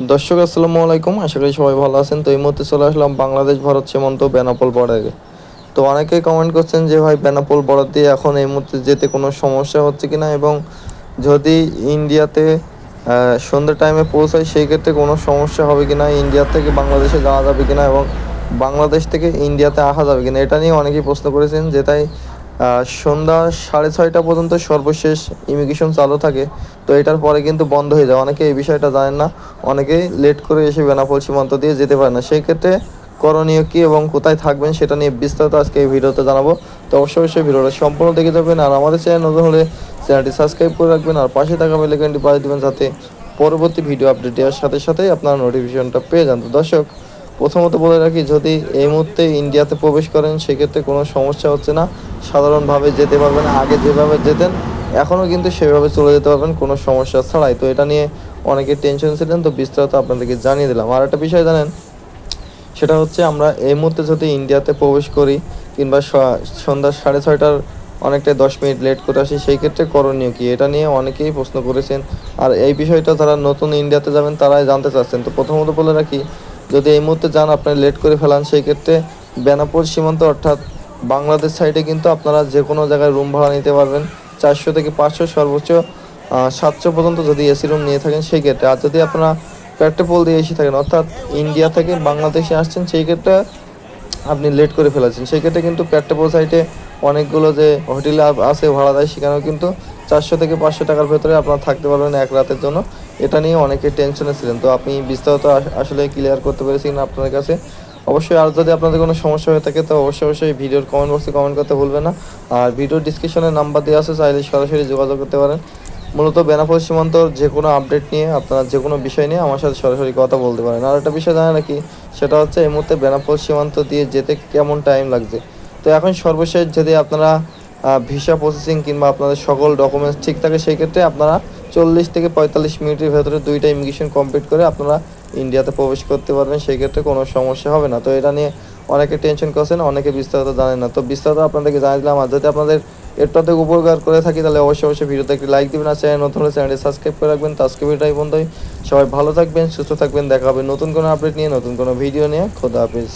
দর্শক, আসসালামু আলাইকুম। আশা করি সবাই ভালো আছেন। তো এই মুহূর্তে চলে আসলাম বাংলাদেশ ভারত সীমান্ত বেনাপোল বর্ডারে। তো অনেকেই কমেন্ট করছেন যে, ভাই, বেনাপোল বর্ডার দিয়ে এখন এই মুহূর্তে যেতে কোনো সমস্যা হচ্ছে কি না এবং যদি ইন্ডিয়াতে সন্ধ্যে টাইমে পৌঁছায় সেই ক্ষেত্রে কোনো সমস্যা হবে কিনা? ইন্ডিয়া থেকে বাংলাদেশে যাওয়া যাবে কি না এবং বাংলাদেশ থেকে ইন্ডিয়াতে আসা যাবে কিনা? এটা নিয়ে অনেকেই প্রশ্ন করেছেন যে, তাই সন্ধ্যা সাড়ে ছয়টা পর্যন্ত সর্বশেষ ইমিগ্রেশন চালু থাকে। তো এটার পরে কিন্তু বন্ধ হয়ে যায়। অনেকে এই বিষয়টা জানেন না। অনেকেই লেট করে এসে বেনাপোল সীমান্ত দিয়ে যেতে পারে না। সেই ক্ষেত্রে করণীয় কী এবং কোথায় থাকবেন সেটা নিয়ে বিস্তারিত আজকে এই ভিডিওতে জানাব। তো অবশ্যই অবশ্যই ভিডিওটা সম্পূর্ণ দেখে যাবেন। আর আমাদের চ্যানেল নতুন হলে চ্যানেলটি সাবস্ক্রাইব করে রাখবেন। আর পাশে থাকা বেলাইকনটি বাজিয়ে দেবেন যাতে পরবর্তী ভিডিও আপডেট দেওয়ার সাথে সাথেই আপনারা নোটিফিকেশনটা পেয়ে যান। তো দর্শক প্রথমত বলে রাখি, যদি এই মুহূর্তে ইন্ডিয়াতে প্রবেশ করেন, সেক্ষেত্রে কোনো সমস্যা হচ্ছে না। সাধারণভাবে যেতে পারবেন, আগে যেভাবে যেতেন, এখনও কিন্তু সেভাবে চলে যেতে পারবেন, কোনো সমস্যা ছাড়াই। তো এটা নিয়ে অনেকে টেনশন ছিলেন, তো বিস্তারিত আপনাদেরকে জানিয়ে দিলাম। আর একটা বিষয় জানেন, সেটা হচ্ছে আমরা এই মুহূর্তে যদি ইন্ডিয়াতে প্রবেশ করি, কিংবা সন্ধ্যা সাড়ে ছয়টার অনেকটাই দশ মিনিট লেট করে আসি, সেই ক্ষেত্রে করণীয় কি? এটা নিয়ে অনেকেই প্রশ্ন করেছেন। আর এই বিষয়টা যারা নতুন ইন্ডিয়াতে যাবেন, তারাই জানতে চাচ্ছেন। তো প্রথমত বলে রাখি যদি এই মুহূর্তে যান, আপনি লেট করে ফেলান, সেই ক্ষেত্রে বেনাপোল সীমান্ত অর্থাৎ বাংলাদেশ সাইডে কিন্তু আপনারা যে কোনো জায়গায় রুম ভাড়া নিতে পারবেন। চারশো থেকে পাঁচশো সর্বোচ্চ সাতশো পর্যন্ত যদি এসি রুম নিয়ে থাকেন, সেই ক্ষেত্রে। আর যদি আপনারা পেট্রোপোল দিয়ে এসে থাকেন, অর্থাৎ ইন্ডিয়া থেকে বাংলাদেশে আসছেন, সেই ক্ষেত্রে আপনি লেট করে ফেলেছেন। সেই ক্ষেত্রে কিন্তু পেট্রোপোল সাইটে অনেকগুলো যে হোটেলে আছে, ভাড়া দেয়, সেখানেও কিন্তু চারশো থেকে পাঁচশো টাকার ভেতরে আপনারা থাকতে পারবেন এক রাতের জন্য। এটা নিয়ে অনেকে টেনশনে ছিলেন। তো আপনি বিস্তারিত আসলে ক্লিয়ার করতে পেরেছেন আপনাদের কাছে। অবশ্যই আর যদি আপনাদের কোনো সমস্যা হয়ে থাকে, তো অবশ্যই অবশ্যই ভিডিওর কমেন্ট বক্সে কমেন্ট করতে ভুলবেন না। আর ভিডিও ডিসক্রিপশনে নাম্বার দেওয়া আছে, চাইলে সরাসরি যোগাযোগ করতে পারেন। মূলত বেনাপোল সীমান্তর যে কোনো আপডেট নিয়ে, আপনারা যে কোনো বিষয় নিয়ে আমার সাথে সরাসরি কথা বলতে পারেন। আর একটা বিষয় জানেন নাকি সেটা হচ্ছে এই মুহূর্তে বেনাপোল সীমান্ত দিয়ে যেতে কেমন টাইম লাগছে? তো এখন সর্বশেষ যদি আপনারা ভিসা প্রসেসিং কিংবা আপনাদের সকল ডকুমেন্টস ঠিক থাকে সেই ক্ষেত্রে আপনারা চল্লিশ থেকে পঁয়তাল্লিশ মিনিটের ভেতরে দুইটা ইমিগ্রেশন কমপ্লিট করে আপনারা ইন্ডিয়াতে প্রবেশ করতে পারবেন সেই ক্ষেত্রে কোনো সমস্যা হবে না। তো এটা নিয়ে অনেকে টেনশন করছেন, অনেকে বিস্তারিত জানেন না। তো বিস্তারিত আপনাদেরকে জানিয়ে দিলাম, আর যদি আপনাদের থেকে উপকার করে থাকি, তাহলে অবশ্যই অবশ্যই ভিডিওতে একটি লাইক দিবেন, আর চ্যানেল নতুন হলে চ্যানেলটি সাবস্ক্রাইব করে রাখবেন। তো আজকে ভিডিওটাই বন্ধুই সবাই ভালো থাকবেন, সুস্থ থাকবেন, দেখা হবে নতুন কোনো আপডেট নিয়ে, নতুন কোনো ভিডিও নিয়ে। খোদা হাফিজ।